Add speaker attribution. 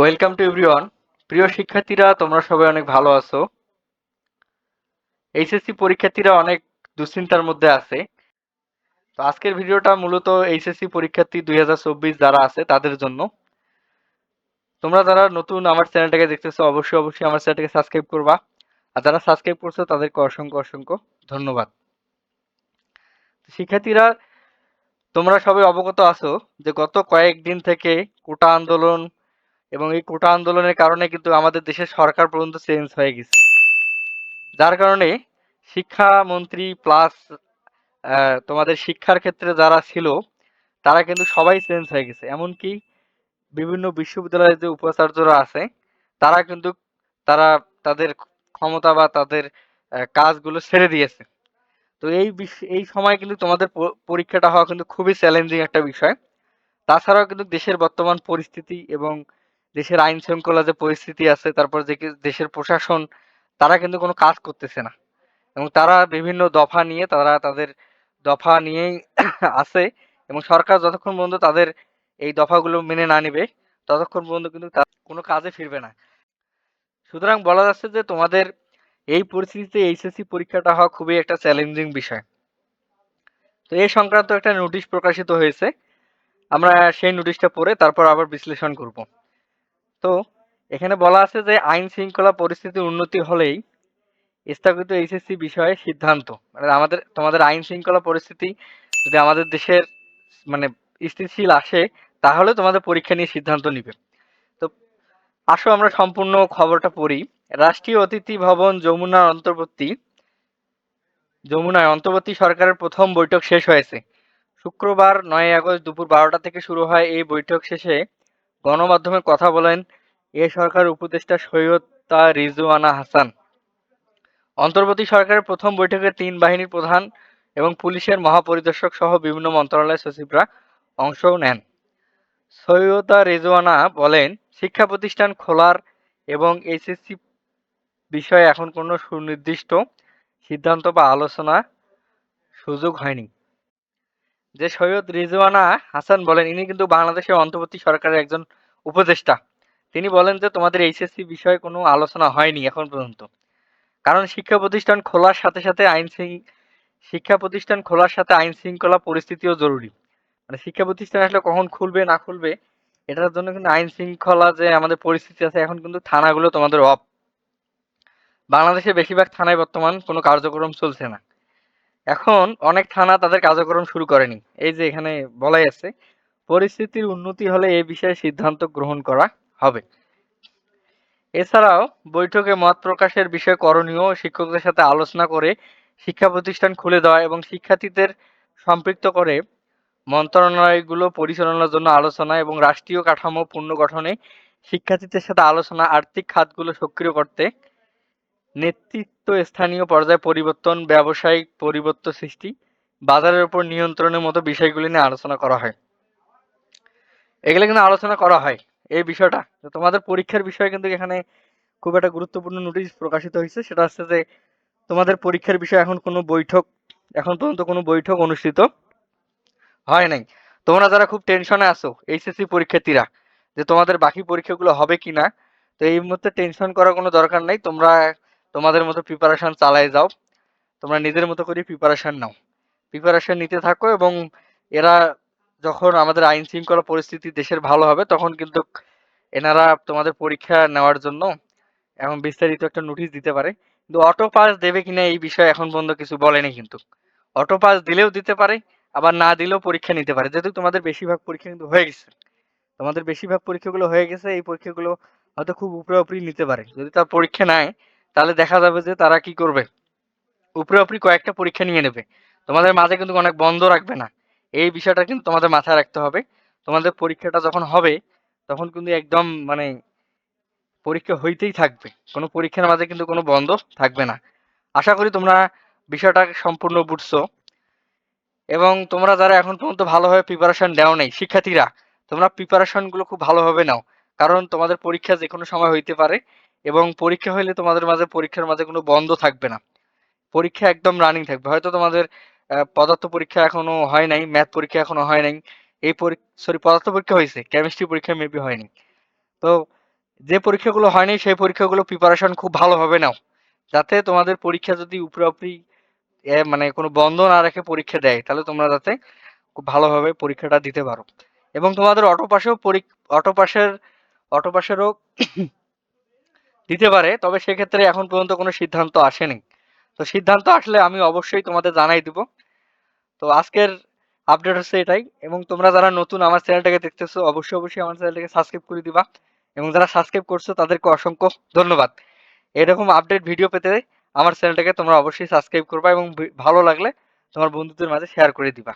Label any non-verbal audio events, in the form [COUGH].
Speaker 1: Welcome to everyone প্রিয় শিক্ষার্থীরা, তোমরা সবাই অনেক ভালো আছো? এইচএসসি পরীক্ষার্থীরা অনেক দুশ্চিন্তার মধ্যে আছে। তো আজকের ভিডিওটা মূলত এইচএসসি পরীক্ষার্থী দুই যারা আছে, তাদের জন্য। তোমরা যারা নতুন আমার চ্যানেলটাকে দেখতেছো, অবশ্যই অবশ্যই আমার চ্যানেলটাকে সাবস্ক্রাইব করবা। আর যারা সাবস্ক্রাইব করছ, তাদেরকে অসংখ্য অসংখ্য ধন্যবাদ। শিক্ষার্থীরা, তোমরা সবাই অবগত আছো যে গত কয়েকদিন থেকে কোটা আন্দোলন এবং এই কোটা আন্দোলনের কারণে কিন্তু আমাদের দেশের সরকার পর্যন্ত চেঞ্জ হয়ে গেছে। যার কারণে শিক্ষামন্ত্রী প্লাস তোমাদের শিক্ষার ক্ষেত্রে যারা ছিল, তারা কিন্তু সবাই চেঞ্জ হয়ে গেছে। এমনকি বিভিন্ন বিশ্ববিদ্যালয়ের যে উপাচার্যরা আছে, তারা কিন্তু, তারা তাদের ক্ষমতা বা তাদের কাজগুলো ছেড়ে দিয়েছে। তো এই এই সময় কিন্তু তোমাদের পরীক্ষাটা হওয়া কিন্তু খুবই চ্যালেঞ্জিং একটা বিষয়। তাছাড়াও কিন্তু দেশের বর্তমান পরিস্থিতি এবং দেশের আইন শৃঙ্খলা যে পরিস্থিতি আছে, তারপর যে দেশের প্রশাসন, তারা কিন্তু কোনো কাজ করতেছে না। এবং তারা বিভিন্ন দফা নিয়ে তারা তাদের দফা নিয়েই [CLEARS THROAT] আছে এবং সরকার যতক্ষণ পর্যন্ত তাদের এই দফাগুলো মেনে না নিবে, ততক্ষণ পর্যন্ত কিন্তু কোনো কাজে ফিরবে না। সুতরাং বলা যাচ্ছে যে তোমাদের এই পরিস্থিতিতে এইচএসসি পরীক্ষাটা হওয়া খুবই একটা চ্যালেঞ্জিং বিষয়। তো এই সংক্রান্ত একটা নোটিশ প্রকাশিত হয়েছে। আমরা সেই নোটিশটা পড়ে তারপর আবার বিশ্লেষণ করব। তো এখানে বলা আছে যে আইন শৃঙ্খলা পরিস্থিতির উন্নতি হলেই স্থগিত এইচএসসি বিষয়ে সিদ্ধান্ত। মানে আমাদের, তোমাদের আইন শৃঙ্খলা পরিস্থিতি যদি আমাদের দেশের মানে স্থিতিশীল আসে, তাহলে তোমাদের পরীক্ষা নিয়ে সিদ্ধান্ত নিবে। তো আসো আমরা সম্পূর্ণ খবরটা পড়ি। রাষ্ট্রীয় অতিথি ভবন যমুনার অন্তর্বর্তী, যমুনায় অন্তর্বর্তী সরকারের প্রথম বৈঠক শেষ হয়েছে। শুক্রবার নয় আগস্ট দুপুর বারোটা থেকে শুরু হয় এই বৈঠক শেষে। গণমাধ্যমে কথা বলেন, এ সরকার উপদেষ্টা সৈয়দ তা রিজওয়ানা হাসান। অন্তর্বর্তী সরকারের প্রথম বৈঠকে তিন বাহিনীর প্রধান এবং পুলিশের মহাপরিদর্শক সহ বিভিন্ন মন্ত্রণালয়ের সচিবরা অংশ নেন। সৈয়দা রেজওয়ানা বলেন, শিক্ষা প্রতিষ্ঠান খোলার এবং এইচএসসি বিষয়ে এখন কোনো সুনির্দিষ্ট সিদ্ধান্ত বা আলোচনা সুযোগ হয়নি। যে সৈয়দ রিজওয়ানা হাসান বলেন, ইনি কিন্তু বাংলাদেশের অন্তর্বর্তী সরকারের একজন উপদেষ্টা। তিনি বলেন যে তোমাদের এইচএসসি বিষয়ে কোনো আলোচনা হয়নি এখন পর্যন্ত। কারণ শিক্ষা প্রতিষ্ঠান খোলার সাথে সাথে আইন শিক্ষা প্রতিষ্ঠান খোলার সাথে আইন শৃঙ্খলা পরিস্থিতিও জরুরি। মানে শিক্ষা প্রতিষ্ঠান আসলে কখন খুলবে, না খুলবে, এটার জন্য কিন্তু আইন শৃঙ্খলা যে আমাদের পরিস্থিতি আছে এখন কিন্তু থানাগুলো তোমাদের অফ। বাংলাদেশে বেশিরভাগ থানায় বর্তমান কোনো কার্যক্রম চলছে না। এখন অনেক থানা তাদের কার্যক্রম শুরু করেনি। এই যে এখানে বলাই আছে পরিস্থিতির উন্নতি হলে এ বিষয়ে সিদ্ধান্ত গ্রহণ করা হবে। এছাড়াও বৈঠকে মত প্রকাশের বিষয় করণীয় শিক্ষকদের সাথে আলোচনা করে শিক্ষা প্রতিষ্ঠান খুলে দেওয়া এবং শিক্ষার্থীদের সম্পৃক্ত করে মন্ত্রণালয়গুলো পরিচালনার জন্য আলোচনা এবং রাষ্ট্রীয় কাঠামো পুনর্গঠনে শিক্ষার্থীদের সাথে আলোচনা, আর্থিক খাতগুলো সক্রিয় করতে নেতৃত্ব স্থানীয় পর্যায়ে পরিবর্তন, ব্যবসায়িক পরিবর্তন সৃষ্টি, বাজারের উপর নিয়ন্ত্রণের মতো বিষয়গুলি নিয়ে আলোচনা করা হয়। এগুলো কিন্তু আলোচনা করা হয়, এই বিষয়টা। তোমাদের পরীক্ষার বিষয়ে কিন্তু এখানে খুব একটা গুরুত্বপূর্ণ নোটিশ প্রকাশিত হয়েছে। সেটা হচ্ছে যে, তোমাদের পরীক্ষার বিষয়ে এখন কোনো বৈঠক, এখন পর্যন্ত কোনো বৈঠক অনুষ্ঠিত হয় নাই। তোমরা যারা খুব টেনশনে আছো এইচএসসি পরীক্ষার্থীরা, যে তোমাদের বাকি পরীক্ষাগুলো হবে কিনা তো এই মুহূর্তে টেনশন করার কোনো দরকার নাই। তোমরা তোমাদের মতো প্রিপারেশন চালায় যাও। তোমরা নিজের মতো করে প্রিপারেশন নাও। প্রিপারেশন নিতে থাকো এবং এরা যখন আমাদের আইন শৃঙ্খলা পরিস্থিতি দেশের ভালো হবে, তখন কিন্তু এনারা তোমাদের পরীক্ষা নেওয়ার জন্য এখন বিস্তারিত একটা নোটিশ দিতে পারে। কিন্তু অটো পাস দেবে কিনা এই বিষয়ে এখন পর্যন্ত কিছু বলেনি কিন্তু। অটো পাস দিলেও দিতে পারে, আবার না দিলেও পরীক্ষা নিতে পারে। যেহেতু তোমাদের বেশিরভাগ পরীক্ষা কিন্তু হয়ে গেছে। তোমাদের বেশিরভাগ পরীক্ষাগুলো হয়ে গেছে, এই পরীক্ষাগুলো হয়তো খুব উপরে উপরি নিতে পারে। যদি তার পরীক্ষা নেয় তাহলে দেখা যাবে যে তারা কি করবে? উপরে উপরি কয়েকটা পরীক্ষা নিয়ে নেবে। তোমাদের মাঝে কিন্তু অনেক বন্ধ রাখবে না। এই বিষয়টা কিন্তু তোমাদের মাথায় রাখতে হবে। তোমাদের পরীক্ষাটা যখন হবে, তখন কিন্তু একদম মানে পরীক্ষা হইতেই থাকবে। কোনো পরীক্ষার মাঝে কিন্তু কোনো বন্ধ থাকবে না। আশা করি তোমরা বিষয়টা সম্পূর্ণ বুঝছ। এবং তোমরা যারা এখন পর্যন্ত ভালোভাবে প্রিপারেশন নেও নেই, শিক্ষার্থীরা, তোমরা প্রিপারেশনগুলো খুব ভালোভাবে নাও। কারণ তোমাদের পরীক্ষা যে কোনো সময় হইতে পারে এবং পরীক্ষা হইলে তোমাদের মাঝে, পরীক্ষার মাঝে কোনো বন্ধ থাকবে না। পরীক্ষা একদম রানিং থাকবে। হয়তো তোমাদের পদার্থ পরীক্ষা এখনও হয় নাই ম্যাথ পরীক্ষা এখনও হয় নাই। এই সরি পদার্থ পরীক্ষা হয়েছে কেমিস্ট্রি পরীক্ষা মেবি হয়নি। তো যে পরীক্ষাগুলো হয়নি সেই পরীক্ষাগুলো প্রিপারেশন খুব ভালোভাবে নাও। যাতে তোমাদের পরীক্ষা যদি উপরাউপরি মানে কোনো বন্ধ না রেখে পরীক্ষা দেয়, তাহলে তোমরা যাতে খুব ভালোভাবে পরীক্ষাটা দিতে পারো। এবং তোমাদের অটো পাশেও অটো পাশের অটো পাশেরও দিতে পারে, তবে সেক্ষেত্রে এখন পর্যন্ত কোনো সিদ্ধান্ত আসেনি। তো সিদ্ধান্ত আসলে আমি অবশ্যই তোমাদের জানাই দিব। তো আজকের আপডেট হচ্ছে এটাই। এবং তোমরা যারা নতুন আমার চ্যানেলটাকে দেখতেছো, অবশ্যই অবশ্যই আমার চ্যানেলটাকে সাবস্ক্রাইব করে দিবা। এবং যারা সাবস্ক্রাইব করছ, তাদেরকে অসংখ্য ধন্যবাদ। এরকম আপডেট ভিডিও পেতে আমার চ্যানেলটাকে তোমরা অবশ্যই সাবস্ক্রাইব করবা এবং ভালো লাগলে তোমার বন্ধুদের মাঝে শেয়ার করে দিবা।